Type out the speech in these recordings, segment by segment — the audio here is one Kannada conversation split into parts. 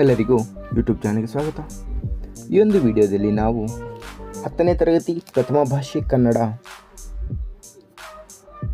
ಎಲ್ಲರಿಗೂ ಯೂಟ್ಯೂಬ್ ಚಾನಲ್ಗೆ ಸ್ವಾಗತ. ಈ ಒಂದು ವಿಡಿಯೋದಲ್ಲಿ ನಾವು ಹತ್ತನೇ ತರಗತಿ ಪ್ರಥಮ ಭಾಷೆ ಕನ್ನಡ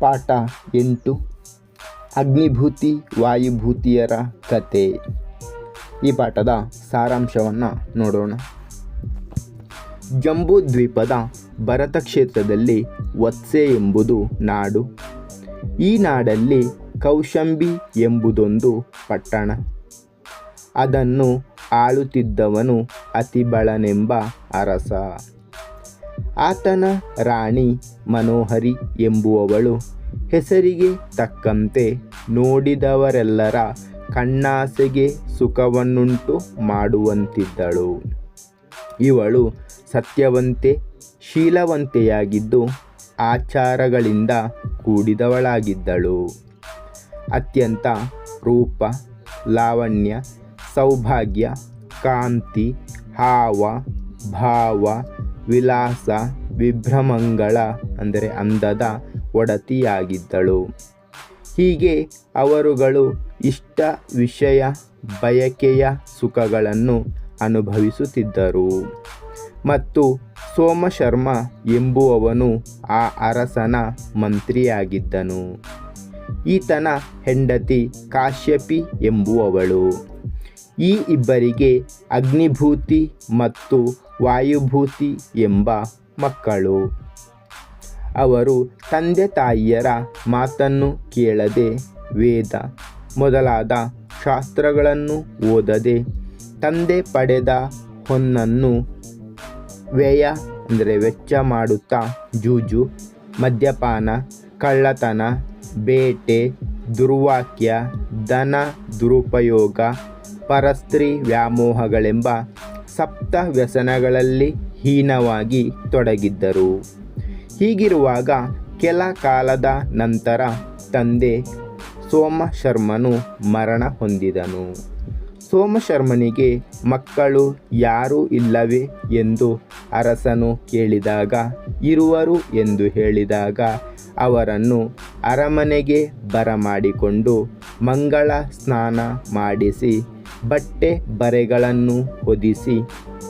ಪಾಠ ಎಂಟು ಅಗ್ನಿಭೂತಿ ವಾಯುಭೂತಿಯರ ಕತೆ. ಈ ಪಾಠದ ಸಾರಾಂಶವನ್ನು ನೋಡೋಣ. ಜಂಬೂ ದ್ವೀಪದ ಭರತ ಕ್ಷೇತ್ರದಲ್ಲಿ ವತ್ಸೆ ಎಂಬುದು ನಾಡು. ಈ ನಾಡಲ್ಲಿ ಕೌಶಂಬಿ ಎಂಬುದೊಂದು ಪಟ್ಟಣ. ಅದನ್ನು ಆಳುತ್ತಿದ್ದವನು ಅತಿಬಳನೆಂಬ ಅರಸ. ಆತನ ರಾಣಿ ಮನೋಹರಿ ಎಂಬುವವಳು ಹೆಸರಿಗೆ ತಕ್ಕಂತೆ ನೋಡಿದವರೆಲ್ಲರ ಕಣ್ಣಾಸೆಗೆ ಸುಖವನ್ನುಂಟು ಮಾಡುವಂತಿದ್ದಳು. ಇವಳು ಸತ್ಯವಂತೆ, ಶೀಲವಂತೆಯಾಗಿದ್ದು ಆಚಾರಗಳಿಂದ ಕೂಡಿದವಳಾಗಿದ್ದಳು. ಅತ್ಯಂತ ರೂಪ, ಲಾವಣ್ಯ ಸೌಭಾಗ್ಯ, ಕಾಂತಿ, ಹಾವ, ಭಾವ, ವಿಲಾಸ, ವಿಭ್ರಮಂಗಳ, ಅಂದರೆ ಅಂದದ ಒಡತಿಯಾಗಿದ್ದಳು. ಹೀಗೆ ಅವರುಗಳು ಇಷ್ಟ ವಿಷಯ, ಬಯಕೆಯ ಸುಖಗಳನ್ನು ಅನುಭವಿಸುತ್ತಿದ್ದರು. ಮತ್ತು ಸೋಮಶರ್ಮ ಎಂಬುವವನು ಆ ಅರಸನ ಮಂತ್ರಿಯಾಗಿದ್ದನು. ಈತನ ಹೆಂಡತಿ ಕಾಶ್ಯಪಿ ಎಂಬುವವಳು. ಈ ಇಬ್ಬರಿಗೆ ಅಗ್ನಿಭೂತಿ ಮತ್ತು ವಾಯುಭೂತಿ ಎಂಬ ಮಕ್ಕಳು. ಅವರು ತಂದೆ ತಾಯಿಯರ ಮಾತನ್ನು ಕೇಳದೆ ವೇದ ಮೊದಲಾದ ಶಾಸ್ತ್ರಗಳನ್ನು ಓದದೆ ತಂದೆ ಪಡೆದ ಹೊನ್ನನ್ನು ವ್ಯಯ ಅಂದರೆ ವೆಚ್ಚ ಮಾಡುತ್ತಾ ಜೂಜು, ಮದ್ಯಪಾನ, ಕಳ್ಳತನ, ಬೇಟೆ, ದುರ್ವಾಕ್ಯ, ದನ ದುರುಪಯೋಗ ಪರಸ್ತ್ರೀ ವ್ಯಾಮೋಹಗಳೆಂಬ ಸಪ್ತ ವ್ಯಸನಗಳಲ್ಲಿ ಹೀನವಾಗಿ ತೊಡಗಿದ್ದರು. ಹೀಗಿರುವಾಗ ಕೆಲ ಕಾಲದ ನಂತರ ತಂದೆ ಸೋಮಶರ್ಮನು ಮರಣ ಹೊಂದಿದನು. ಸೋಮಶರ್ಮನಿಗೆ ಮಕ್ಕಳು ಯಾರೂ ಇಲ್ಲವೇ ಎಂದು ಅರಸನು ಕೇಳಿದಾಗ, ಇರುವರು ಎಂದು ಹೇಳಿದಾಗ ಅವರನ್ನು ಅರಮನೆಗೆ ಬರಮಾಡಿಕೊಂಡು ಮಂಗಳ ಸ್ನಾನ ಮಾಡಿಸಿ ಬಟ್ಟೆ ಬರೆಗಳನ್ನು ಹೊದಿಸಿ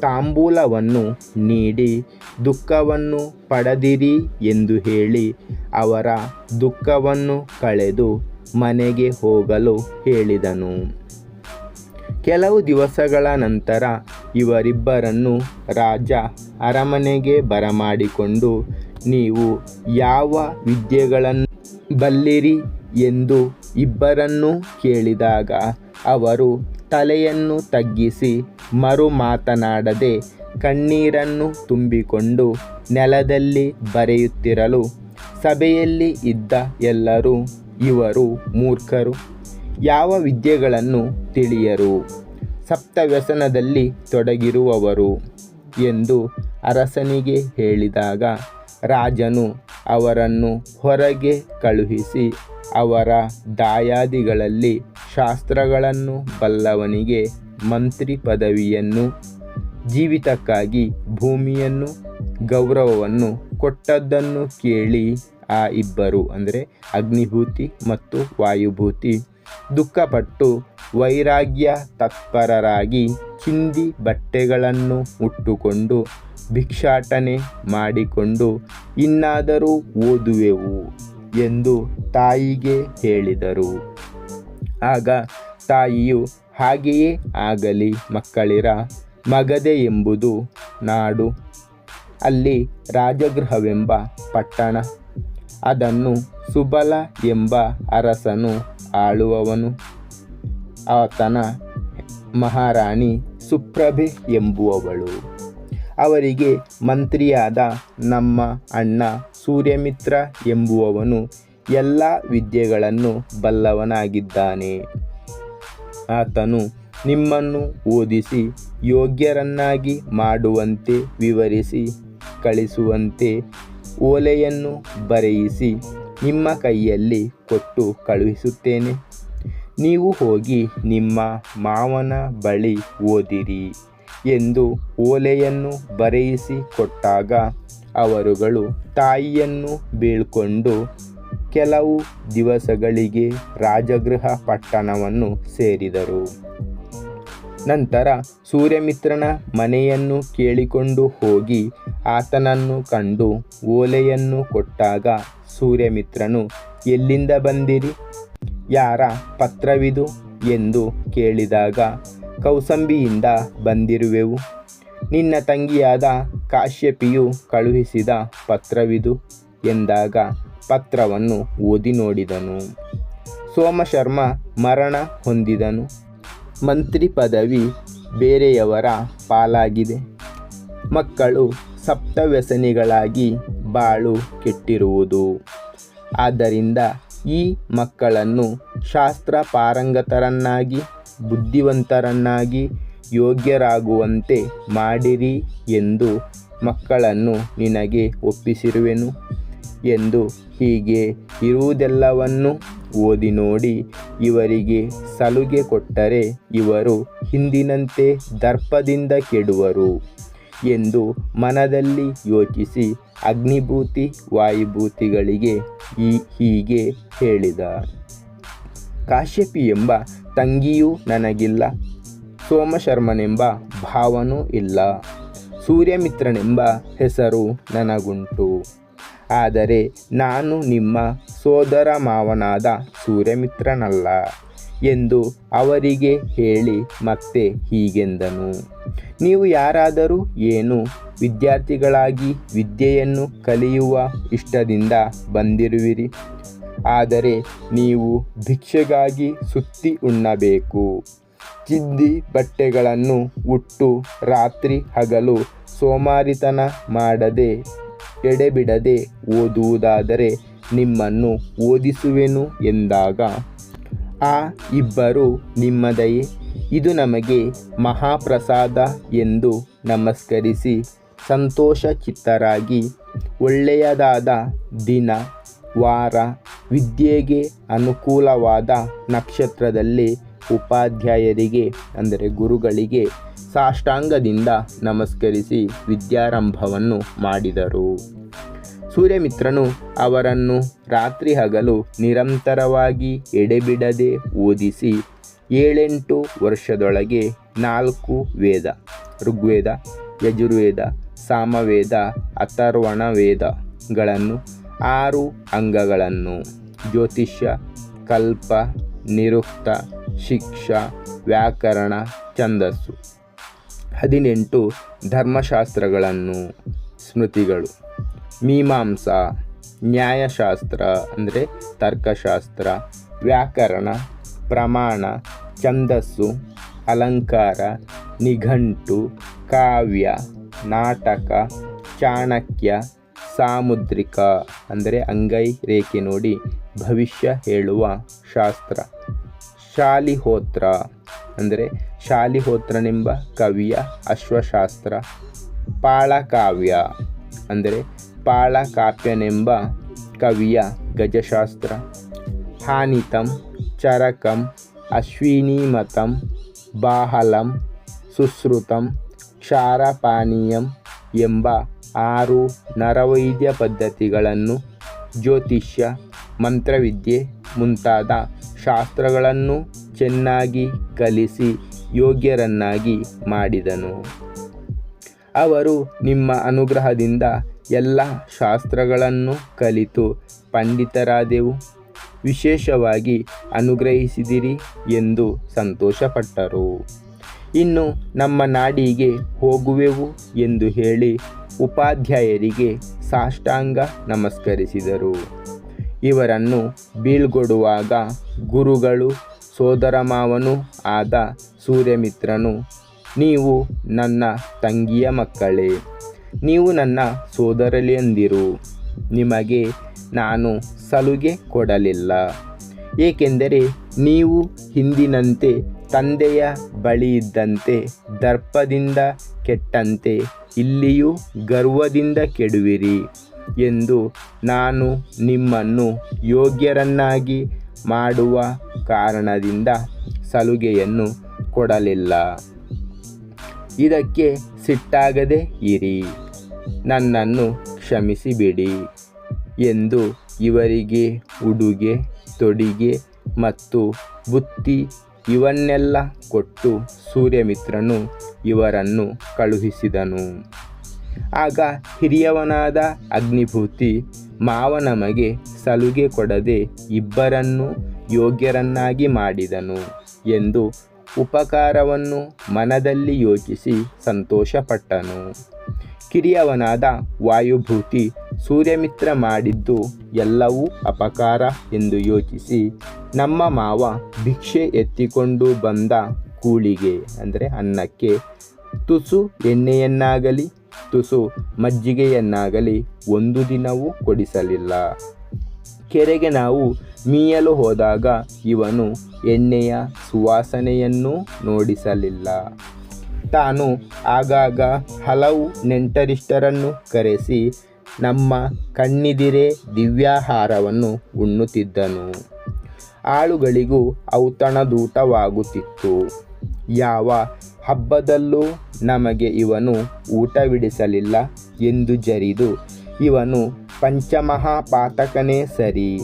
ತಾಂಬೂಲವನ್ನು ನೀಡಿ ದುಃಖವನ್ನು ಪಡೆದಿರಿ ಎಂದು ಹೇಳಿ ಅವರ ದುಃಖವನ್ನು ಕಳೆದು ಮನೆಗೆ ಹೋಗಲು ಹೇಳಿದನು. ಕೆಲವು ದಿವಸಗಳ ನಂತರ ಇವರಿಬ್ಬರನ್ನು ರಾಜ ಅರಮನೆಗೆ ಬರಮಾಡಿಕೊಂಡು, ನೀವು ಯಾವ ವಿದ್ಯೆಗಳನ್ನು ಬಲ್ಲಿರಿ? ಎಂದು ಇಬ್ಬರನ್ನೂ ಕೇಳಿದಾಗ ಅವರು ತಲೆಯನ್ನು ತಗ್ಗಿಸಿ ಮರು ಮಾತನಾಡದೆ ಕಣ್ಣೀರನ್ನು ತುಂಬಿಕೊಂಡು ನೆಲದಲ್ಲಿ ಬರೆಯುತ್ತಿರಲು ಸಭೆಯಲ್ಲಿ ಇದ್ದ ಎಲ್ಲರೂ ಇವರು ಮೂರ್ಖರು. ಯಾವ ವಿದ್ಯೆಗಳನ್ನು ತಿಳಿಯರು? ಸಪ್ತವ್ಯಸನದಲ್ಲಿ ತೊಡಗಿರುವವರು ಎಂದು ಅರಸನಿಗೆ ಹೇಳಿದಾಗ ರಾಜನು ಅವರನ್ನು ಹೊರಗೆ ಕಳುಹಿಸಿ ಅವರ ದಾಯಾದಿಗಳಲ್ಲಿ ಶಾಸ್ತ್ರಗಳನ್ನು ಬಲ್ಲವನಿಗೆ ಮಂತ್ರಿ ಪದವಿಯನ್ನು, ಜೀವಿತಕ್ಕಾಗಿ ಭೂಮಿಯನ್ನು, ಗೌರವವನ್ನು ಕೊಟ್ಟದ್ದನ್ನು ಕೇಳಿ ಆ ಇಬ್ಬರು ಅಂದರೆ ಅಗ್ನಿಭೂತಿ ಮತ್ತು ವಾಯುಭೂತಿ ದುಃಖಪಟ್ಟು ವೈರಾಗ್ಯ ತತ್ಪರರಾಗಿ ಚಿಂದಿ ಬಟ್ಟೆಗಳನ್ನು ಉಟ್ಟುಕೊಂಡು ಭಿಕ್ಷಾಟನೆ ಮಾಡಿಕೊಂಡು ಇನ್ನಾದರೂ ಓದುವೆವು ಎಂದು ತಾಯಿಗೆ ಹೇಳಿದರು. ಆಗ ತಾಯಿಯು, ಹಾಗೆಯೇ ಆಗಲಿ ಮಕ್ಕಳಿರ, ಮಗದೆ ಎಂಬುದು ನಾಡು. ಅಲ್ಲಿ ರಾಜಗೃಹವೆಂಬ ಪಟ್ಟಣ. ಅದನ್ನು ಸುಬಲ ಎಂಬ ಅರಸನು ಆಳುವವನು. ಆತನ ಮಹಾರಾಣಿ ಸುಪ್ರಭೆ ಎಂಬುವವಳು. ಅವರಿಗೆ ಮಂತ್ರಿಯಾದ ನಮ್ಮ ಅಣ್ಣ ಸೂರ್ಯಮಿತ್ರ ಎಂಬುವವನು ಎಲ್ಲ ವಿದ್ಯೆಗಳನ್ನು ಬಲ್ಲವನಾಗಿದ್ದಾನೆ. ಆತನು ನಿಮ್ಮನ್ನು ಓದಿಸಿ, ಯೋಗ್ಯರನ್ನಾಗಿ ಮಾಡುವಂತೆ ವಿವರಿಸಿ, ಕಳಿಸುವಂತೆ ಓಲೆಯನ್ನು ಬರೆಯಿಸಿ ನಿಮ್ಮ ಕೈಯಲ್ಲಿ ಕೊಟ್ಟು ಕಳುಹಿಸುತ್ತೇನೆ. ನೀವು ಹೋಗಿ ನಿಮ್ಮ ಮಾವನ ಬಳಿ ಓದಿರಿ ಎಂದು ಓಲೆಯನ್ನು ಬರೆಯಿಸಿ ಕೊಟ್ಟಾಗ, ಅವರುಗಳು ತಾಯಿಯನ್ನು ಬೀಳ್ಕೊಂಡು ಕೆಲವು ದಿವಸಗಳಿಗೆ ರಾಜಗೃಹ ಪಟ್ಟಣವನ್ನು ಸೇರಿದರು. ನಂತರ ಸೂರ್ಯಮಿತ್ರನ ಮನೆಯನ್ನು ಕೇಳಿಕೊಂಡು ಹೋಗಿ ಆತನನ್ನು ಕಂಡು ಓಲೆಯನ್ನು ಕೊಟ್ಟಾಗ ಸೂರ್ಯಮಿತ್ರನು, ಎಲ್ಲಿಂದ ಬಂದಿರಿ? ಯಾರ ಪತ್ರವಿದು? ಎಂದು ಕೇಳಿದಾಗ, ಕೌಸಂಬಿಯಿಂದ ಬಂದಿರುವೆವು. ನಿನ್ನ ತಂಗಿಯಾದ ಕಾಶ್ಯಪಿಯು ಕಳುಹಿಸಿದ ಪತ್ರವಿದು? ಎಂದಾಗ ಪತ್ರವನ್ನು ಓದಿ ನೋಡಿದನು. ಸೋಮಶರ್ಮ ಮರಣ ಹೊಂದಿದನು. ಮಂತ್ರಿ ಪದವಿ ಬೇರೆಯವರ ಪಾಲಾಗಿದೆ. ಮಕ್ಕಳು ಸಪ್ತವ್ಯಸನಿಗಳಾಗಿ ಬಾಳು ಕೆಟ್ಟಿರುವುದು. ಆದ್ದರಿಂದ ಈ ಮಕ್ಕಳನ್ನು ಶಾಸ್ತ್ರ ಪಾರಂಗತರನ್ನಾಗಿ ಬುದ್ಧಿವಂತರನ್ನಾಗಿ, ಯೋಗ್ಯರಾಗುವಂತೆ ಮಾಡಿರಿ ಎಂದು ಮಕ್ಕಳನ್ನು ನಿನಗೆ ಒಪ್ಪಿಸಿರುವೆನು. ಎಂದು ಹೀಗೆ ಇರುವುದೆಲ್ಲವನ್ನು ಓದಿ ನೋಡಿ ಇವರಿಗೆ ಸಲುಗೆ ಕೊಟ್ಟರೆ ಇವರು ಹಿಂದಿನಂತೆ ದರ್ಪದಿಂದ ಕೆಡುವರು ಎಂದು ಮನದಲ್ಲಿ ಯೋಚಿಸಿ ಅಗ್ನಿಭೂತಿ ವಾಯುಭೂತಿಗಳಿಗೆ ಈ ಹೀಗೆ ಹೇಳಿದ. ಕಾಶ್ಯಪಿ ಎಂಬ ತಂಗಿಯೂ ನನಗಿಲ್ಲ, ಸೋಮಶರ್ಮನೆಂಬ ಭಾವನೂ ಇಲ್ಲ, ಸೂರ್ಯಮಿತ್ರನೆಂಬ ಹೆಸರು ನನಗುಂಟು. ಆದರೆ ನಾನು ನಿಮ್ಮ ಸೋದರ ಮಾವನಾದ ಸೂರ್ಯಮಿತ್ರನಲ್ಲ ಎಂದು ಅವರಿಗೆ ಹೇಳಿ ಮತ್ತೆ ಹೀಗೆಂದನು. ನೀವು ಯಾರಾದರೂ ಏನು ವಿದ್ಯಾರ್ಥಿಗಳಾಗಿ ವಿದ್ಯೆಯನ್ನು ಕಲಿಯುವ ಇಷ್ಟದಿಂದ ಬಂದಿರುವಿರಿ. ಆದರೆ ನೀವು ಭಿಕ್ಷೆಗಾಗಿ ಸುತ್ತಿ ಉಣ್ಣಬೇಕು. ಚಿದ್ದಿ ಬಟ್ಟೆಗಳನ್ನು ಉಟ್ಟು ರಾತ್ರಿ ಹಗಲು ಸೋಮಾರಿತನ ಮಾಡದೆ ಎಡೆಬಿಡದೆ ಓದುವುದಾದರೆ ನಿಮ್ಮನ್ನು ಓದಿಸುವೆನು ಎಂದಾಗ, ಆ ಇಬ್ಬರು ನಿಮ್ಮದಯೇ ಇದು ನಮಗೆ ಮಹಾಪ್ರಸಾದ ಎಂದು ನಮಸ್ಕರಿಸಿ ಸಂತೋಷ ಚಿತ್ತರಾಗಿ ಒಳ್ಳೆಯದಾದ ದಿನ, ವಾರ, ವಿದ್ಯೆಗೆ ಅನುಕೂಲವಾದ ನಕ್ಷತ್ರದಲ್ಲಿ ಉಪಾಧ್ಯಾಯರಿಗೆ, ಅಂದರೆ ಗುರುಗಳಿಗೆ ಸಾಷ್ಟಾಂಗದಿಂದ ನಮಸ್ಕರಿಸಿ ವಿದ್ಯಾರಂಭವನ್ನು ಮಾಡಿದರು. ಸೂರ್ಯಮಿತ್ರನು ಅವರನ್ನು ರಾತ್ರಿ ಹಗಲು ನಿರಂತರವಾಗಿ ಎಡೆಬಿಡದೆ ಓದಿಸಿ, ಏಳೆಂಟು ವರ್ಷದೊಳಗೆ ನಾಲ್ಕು ವೇದ, ಋಗ್ವೇದ, ಯಜುರ್ವೇದ, ಸಾಮವೇದ ಅಥರ್ವಣ ವೇದಗಳನ್ನು ಆರು ಅಂಗಗಳನ್ನು, ಜ್ಯೋತಿಷ್ಯ, ಕಲ್ಪ, ನಿರುಕ್ತ ಶಿಕ್ಷಾ, ವ್ಯಾಕರಣ, ಛಂದಸ್ಸು. ಹದಿನೆಂಟು ಧರ್ಮಶಾಸ್ತ್ರಗಳನ್ನು. ಸ್ಮೃತಿಗಳು. ಮೀಮಾಂಸಾ, ನ್ಯಾಯಶಾಸ್ತ್ರ ಅಂದರೆ ತರ್ಕಶಾಸ್ತ್ರ, ವ್ಯಾಕರಣ, ಪ್ರಮಾಣ, ಛಂದಸ್ಸು, ಅಲಂಕಾರ, ನಿಘಂಟು, ಕಾವ್ಯ, ನಾಟಕ, ಚಾಣಕ್ಯ, ಸಾಮುದ್ರಿಕ ಅಂದರೆ ಅಂಗೈ ರೇಖೆ ನೋಡಿ ಭವಿಷ್ಯ ಹೇಳುವ ಶಾಸ್ತ್ರ. ಶಾಲಿಹೋತ್ರ ಅಂದರೆ ಶಾಲಿಹೋತ್ರನೆಂಬ ಕವಿಯ ಅಶ್ವಶಾಸ್ತ್ರ. ಪಾಳಕಾವ್ಯ ಅಂದರೆ ಪಾಳಕಾಪ್ಯನೆಂಬ ಕವಿಯ ಗಜಶಾಸ್ತ್ರ. ಹಾನಿತಂ, ಚರಕಂ, ಅಶ್ವಿನೀಮತಂ, ಬಾಹಲಂ, ಸುಶ್ರುತಂ, ಕ್ಷಾರಪಾನೀಯಂ ಎಂಬ ಆರು ನರವೈದ್ಯ ಪದ್ಧತಿಗಳನ್ನು ಜ್ಯೋತಿಷ್ಯ, ಮಂತ್ರವಿದ್ಯೆ ಮುಂತಾದ ಶಾಸ್ತ್ರಗಳನ್ನು ಚೆನ್ನಾಗಿ ಕಲಿಸಿ ಯೋಗ್ಯರನ್ನಾಗಿ ಮಾಡಿದನು. ಅವರು ನಿಮ್ಮ ಅನುಗ್ರಹದಿಂದ ಎಲ್ಲ ಶಾಸ್ತ್ರಗಳನ್ನು ಕಲಿತು ಪಂಡಿತರಾದೆವು. ವಿಶೇಷವಾಗಿ ಅನುಗ್ರಹಿಸಿದಿರಿ ಎಂದು ಸಂತೋಷಪಟ್ಟರು. ಇನ್ನು ನಮ್ಮ ನಾಡಿಗೆ ಹೋಗುವೆವು ಎಂದು ಹೇಳಿ ಉಪಾಧ್ಯಾಯರಿಗೆ ಸಾಷ್ಟಾಂಗ ನಮಸ್ಕರಿಸಿದರು. ಇವರನ್ನು ಬೀಳ್ಗೊಡುವಾಗ ಗುರುಗಳು ಸೋದರಮಾವನೂ ಆದ ಸೂರ್ಯಮಿತ್ರನು, ನೀವು ನನ್ನ ತಂಗಿಯ ಮಕ್ಕಳೇ, ನೀವು ನನ್ನ ಸೋದರಲಿಯಂದಿರು ನಿಮಗೆ ನಾನು ಸಲುಗೆ ಕೊಡಲಿಲ್ಲ. ಏಕೆಂದರೆ ನೀವು ಹಿಂದಿನಂತೆ ತಂದೆಯ ಬಳಿ ಇದ್ದಂತೆ ದರ್ಪದಿಂದ ಕೆಟ್ಟಂತೆ ಇಲ್ಲಿಯೂ ಗರ್ವದಿಂದ ಕೆಡುವಿರಿ. ಎಂದು ನಾನು ನಿಮ್ಮನ್ನು ಯೋಗ್ಯರನ್ನಾಗಿ ಮಾಡುವ ಕಾರಣದಿಂದ ಸಲುಗೆಯನ್ನು ಕೊಡಲಿಲ್ಲ. ಇದಕ್ಕೆ ಸಿಟ್ಟಾಗದೆ ಇರಿ. ನನ್ನನ್ನು ಕ್ಷಮಿಸಿಬಿಡಿ ಎಂದು ಇವರಿಗೆ ಉಡುಗೆ, ತೊಡಿಗೆ ಮತ್ತು ಬುತ್ತಿ ಇವನ್ನೆಲ್ಲ ಕೊಟ್ಟು ಸೂರ್ಯಮಿತ್ರನು ಇವರನ್ನು ಕಳುಹಿಸಿದನು. ಆಗ ಹಿರಿಯವನಾದ ಅಗ್ನಿಭೂತಿ ಮಾವ ನಮಗೆ ಸಲುಗೆ ಕೊಡದೆ ಇಬ್ಬರನ್ನು ಯೋಗ್ಯರನ್ನಾಗಿ ಮಾಡಿದನು ಎಂದು ಉಪಕಾರವನ್ನು ಮನದಲ್ಲಿ ಯೋಚಿಸಿ ಸಂತೋಷಪಟ್ಟನು. ಕಿರಿಯವನಾದ ವಾಯುಭೂತಿ ಸೂರ್ಯಮಿತ್ರ ಮಾಡಿದ್ದು ಎಲ್ಲವೂ ಅಪಕಾರ ಎಂದು ಯೋಚಿಸಿ ನಮ್ಮ ಮಾವ ಭಿಕ್ಷೆ ಎತ್ತಿಕೊಂಡು ಬಂದ ಕೂಳಿಗೆ, ಅಂದರೆ ಅನ್ನಕ್ಕೆ ತುಸು ಎಣ್ಣೆಯನ್ನಾಗಲಿ ತುಸು ಮಜ್ಜಿಗೆಯನ್ನಾಗಲಿ ಒಂದು ದಿನವೂ ಕೊಡಿಸಲಿಲ್ಲ. ಕೆರೆಗೆ ನಾವು ಮೀಯಲು ಹೋದಾಗ ಇವನು ಎಣ್ಣೆಯ ಸುವಾಸನೆಯನ್ನೂ ನೋಡಿಸಲಿಲ್ಲ. ತಾನು ಆಗಾಗ ಹಲವು ನೆಂಟರಿಷ್ಟರನ್ನು ಕರೆಸಿ ನಮ್ಮ ಕಣ್ಣಿದಿರೆ ದಿವ್ಯಾಹಾರವನ್ನು ಉಣ್ಣುತ್ತಿದ್ದನು. ಆಳುಗಳಿಗೂ ಔತಣದೂಟವಾಗುತ್ತಿತ್ತು ಯಾವ ಹಬ್ಬದಲ್ಲೂ ನಮಗೆ ಇವನು ಊಟವಿಡಿಸಲಿಲ್ಲ ಎಂದು ಜರಿದು, ಇವನು ಪಂಚಮಹಾಪಾತಕನೇ ಸರಿ.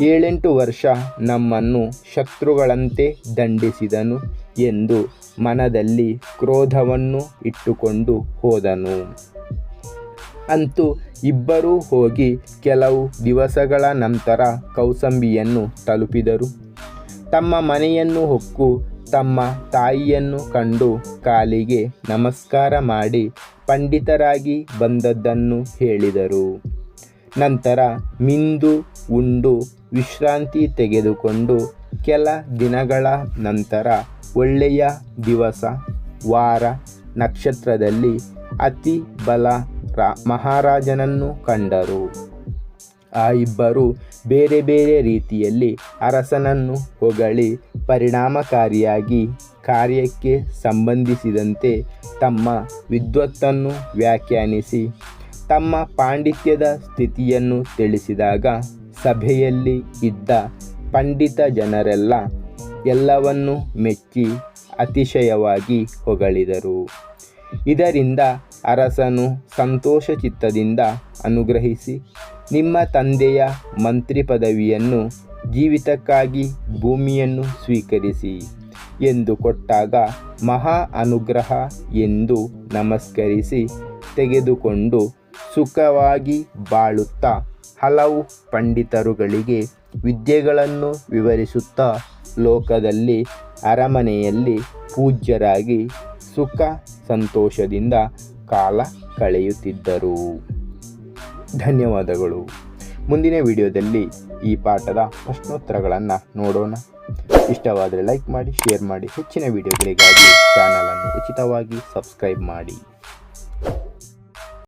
ಏಳೆಂಟು ವರ್ಷ ನಮ್ಮನ್ನು ಶತ್ರುಗಳಂತೆ ದಂಡಿಸಿದನು ಎಂದು ಮನದಲ್ಲಿ ಕ್ರೋಧವನ್ನು ಇಟ್ಟುಕೊಂಡು ಹೋದನು. ಅಂತೂ ಇಬ್ಬರೂ ಹೋಗಿ ಕೆಲವು ದಿವಸಗಳ ನಂತರ ಕೌಸಂಬಿಯನ್ನು ತಲುಪಿದರು. ತಮ್ಮ ಮನೆಯನ್ನು ಹೊಕ್ಕು ತಮ್ಮ ತಾಯಿಯನ್ನು ಕಂಡು ಕಾಲಿಗೆ ನಮಸ್ಕಾರ ಮಾಡಿ ಪಂಡಿತರಾಗಿ ಬಂದದ್ದನ್ನು ಹೇಳಿದರು. ನಂತರ ಮಿಂದು ಉಂಡು ವಿಶ್ರಾಂತಿ ತೆಗೆದುಕೊಂಡು ಕೆಲ ದಿನಗಳ ನಂತರ ಒಳ್ಳೆಯ ದಿವಸ, ವಾರ, ನಕ್ಷತ್ರದಲ್ಲಿ ಅತಿ ಬಲ ರಾ ಮಹಾರಾಜನನ್ನು ಕಂಡರು. ಆ ಇಬ್ಬರು ಬೇರೆ ಬೇರೆ ರೀತಿಯಲ್ಲಿ ಅರಸನನ್ನು ಹೊಗಳಿ ಪರಿಣಾಮಕಾರಿಯಾಗಿ ಕಾರ್ಯಕ್ಕೆ ಸಂಬಂಧಿಸಿದಂತೆ ತಮ್ಮ ವಿದ್ವತ್ತನ್ನು ವ್ಯಾಖ್ಯಾನಿಸಿ, ತಮ್ಮ ಪಾಂಡಿತ್ಯದ ಸ್ಥಿತಿಯನ್ನು ತಿಳಿಸಿದಾಗ ಸಭೆಯಲ್ಲಿ ಇದ್ದ ಪಂಡಿತ ಜನರೆಲ್ಲ ಎಲ್ಲವನ್ನು ಮೆಚ್ಚಿ ಅತಿಶಯವಾಗಿ ಹೊಗಳಿದರು. ಇದರಿಂದ ಅರಸನು ಸಂತೋಷ ಚಿತ್ತದಿಂದ ಅನುಗ್ರಹಿಸಿ ನಿಮ್ಮ ತಂದೆಯ ಮಂತ್ರಿ ಪದವಿಯನ್ನು ಜೀವಿತಕ್ಕಾಗಿ ಭೂಮಿಯನ್ನು ಸ್ವೀಕರಿಸಿ ಎಂದು ಕೊಟ್ಟಾಗ ಮಹಾ ಅನುಗ್ರಹ ಎಂದು ನಮಸ್ಕರಿಸಿ ತೆಗೆದುಕೊಂಡು ಸುಖವಾಗಿ ಬಾಳುತ್ತಾ ಹಲವು ಪಂಡಿತರುಗಳಿಗೆ ವಿದ್ಯೆಗಳನ್ನು ವಿವರಿಸುತ್ತಾ ಲೋಕದಲ್ಲಿ, ಅರಮನೆಯಲ್ಲಿ ಪೂಜ್ಯರಾಗಿ ಸುಖ ಸಂತೋಷದಿಂದ ಕಾಲ ಕಳೆಯುತ್ತಿದ್ದರು. ಧನ್ಯವಾದಗಳು. ಮುಂದಿನ ವಿಡಿಯೋದಲ್ಲಿ ಈ ಪಾಠದ ಪ್ರಶ್ನೋತ್ತರಗಳನ್ನು ನೋಡೋಣ. ಇಷ್ಟವಾದರೆ ಲೈಕ್ ಮಾಡಿ ಶೇರ್ ಮಾಡಿ. ಹೆಚ್ಚಿನ ವಿಡಿಯೋಗಳಿಗಾಗಿ ಚಾನಲನ್ನು ಉಚಿತವಾಗಿ ಸಬ್ಸ್ಕ್ರೈಬ್ ಮಾಡಿ.